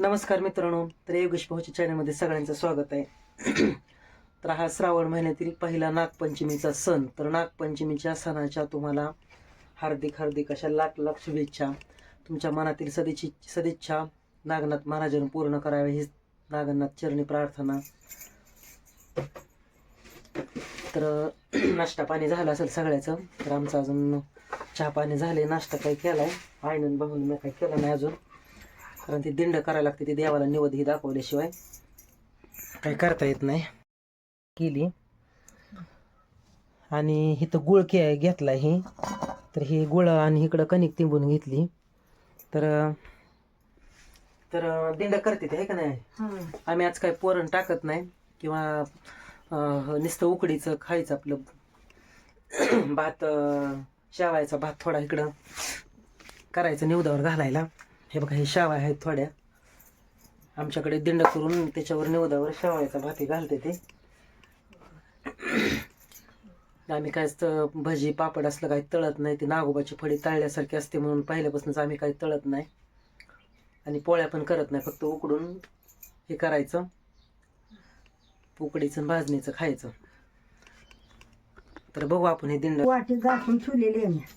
नमस्कार मित्रांनो तर योगेश भाऊच्या चॅनलमध्ये सगळ्यांचं स्वागत आहे. तर हा श्रावण महिन्यातील पहिला नागपंचमीचा सण. तर नागपंचमीच्या सणाच्या तुम्हाला हार्दिक हार्दिक अशा लाख लाख शुभेच्छा. तुमच्या मनातील सदिच्छी सदिच्छा नागनाथ महाराजांनी पूर्ण कराव्या ही नागनाथ चरणी प्रार्थना. तर नाश्ता पाणी झालं असेल सगळ्याचं तर आमचं अजून चहा पाणी झाले नाश्ता काही केलाय. आईनं बघून मी काही केलं नाही अजून. कारण ती दिंड करायला लागते ती देवाला निवद ही दाखवल्याशिवाय काही करता येत नाही. केली. आणि इथं गुळ के घेतला ही. तर ही गुळ आणि इकडं कणिक तिंबून घेतली. तर तर दिंड करते ते आहे का नाही? आम्ही आज काही पोरण टाकत नाही. किंवा नुसतं उकडीचं खायचं आपलं. भात शेवायचा भात थोडा इकडं करायचं निवदावर घालायला. हे बघा हे शावा आहेत थोड्या. आमच्याकडे दिंड करून त्याच्यावर निवदावर शेवायचा भाती घालते ते. आम्ही काय भजी पापड असलं काही तळत नाही. ते नागोबाची फळी तळल्यासारखी असते म्हणून पहिल्यापासूनच आम्ही काही तळत नाही. आणि पोळ्या पण करत नाही फक्त उकडून हे करायचं. उकडीचं भाजणीचं खायचं. तर बघू आपण हे दिंड. वाटी गाठून ठेवलेली आहे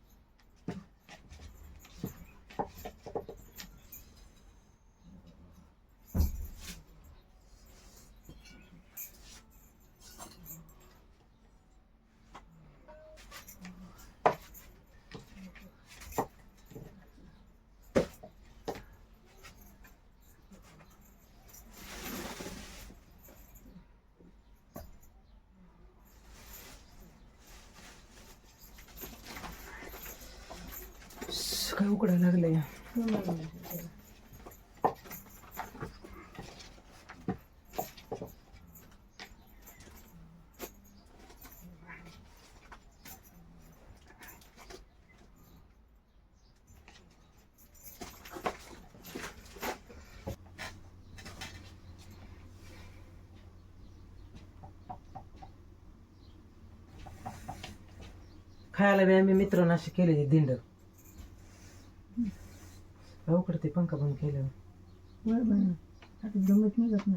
काय उकडा लागलंय? खायला बी आम्ही मित्रांना अशी केलेली दिंड. उकडते पंखा बंद केलं बरोबर ना. आता निघत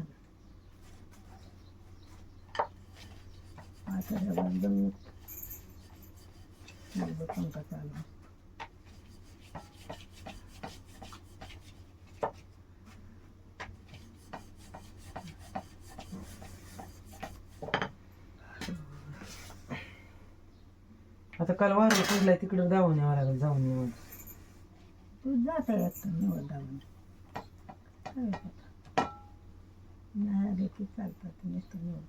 आता पंखा चालू. आता काल वारं पडलाय तिकडे जाऊन यावं लागेल जाऊन येऊन. तू जात आहे आता निवड दावून काय होतं? नाही आले की चालतात नुसतं निवड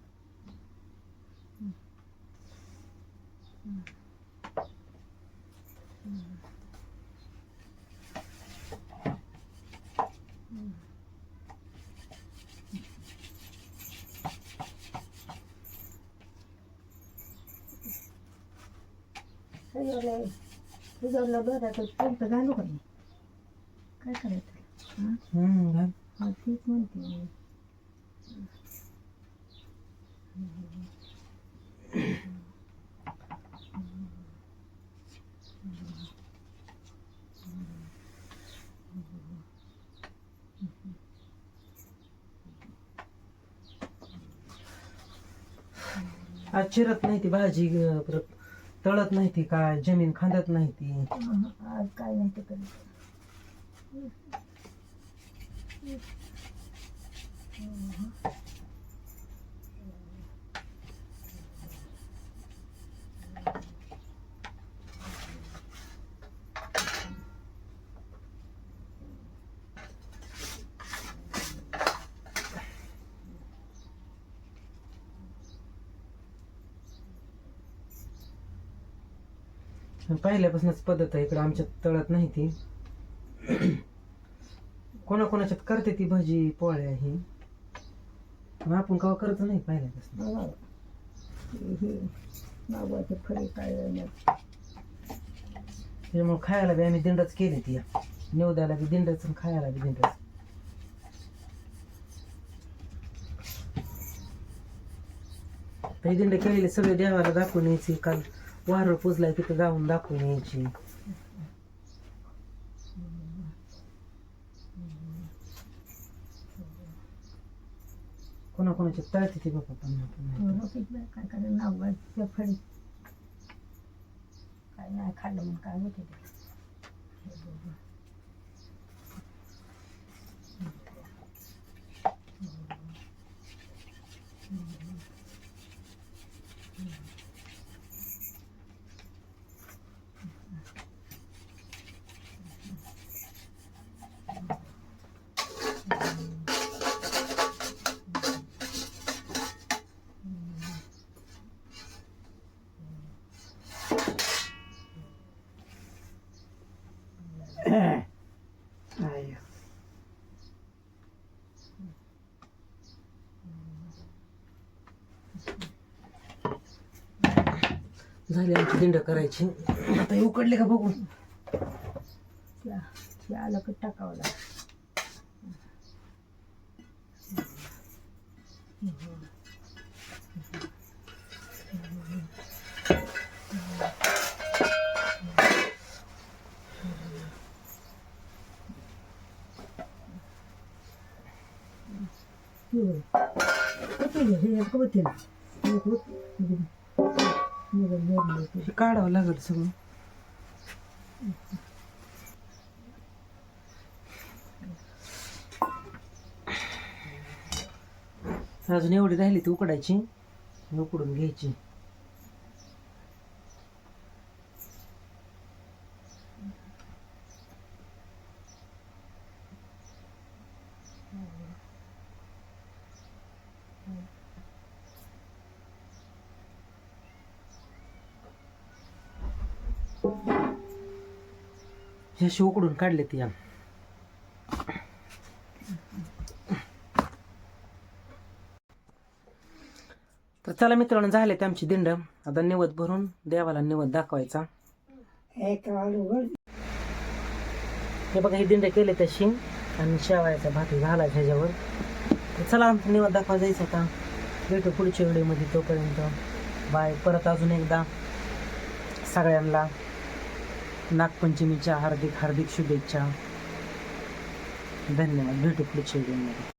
सगळं तुझं बघा पंप घालू का मी काय करायचं हम्म घाल. हा तेच म्हणते मी. आज चिरत नाही ती भाजी परत तळत नाही ती काय जमीन खांदत नाही ती आज काय नाही ते पहिल्यापासूनच पद्धत आहे इकडे आमच्या तळत नाही ती. कोणाकोणाच्यात करते ती भाजी पोळ्या ही? मग आपण कवा करत नाही बघा हे. नागवाचे फळे काय त्याच्यामुळे खायला बी आम्ही दिंडच केली ती. निवद्याला बी दिंडच आणि खायला बी दिंडच. ते दिंड केलेले सगळे देवाला दाखवून यायची. काल वारळ पुजलाय तिथं जाऊन दाखवून यायची. कोणाकोणाचे तळते ते बघा पण आपण काय काय नागवाचे फळे काय नाही खाल्लं म्हणून काय होते ते. झाली आमची दिंड करायची. आता हे उकडले का बघू? त्या आलं की टाकावं लागतं. हे काढावं लागेल सगळं. अजून एवढी राहिली ती उकडायची उकडून घ्यायची. हे अशी उकडून काढले ती या तर चला मित्रांनो झाले ते आमची दिंड. आता निवद भरून देवाला निवद दाखवायचा. हे बघा ही दिंड केले तशी आणि शेवायचा भात घालायचा ह्याच्यावर. तर चला आमचं निवद दाखवा जायचं आता. भेटू पुढच्या व्हिडिओमध्ये तोपर्यंत. बाय परत अजून एकदा सगळ्यांना. नागपंचमीच्या हार्दिक हार्दिक शुभेच्छा. धन्यवाद. भेटू पुढच्या व्हिडिओमध्ये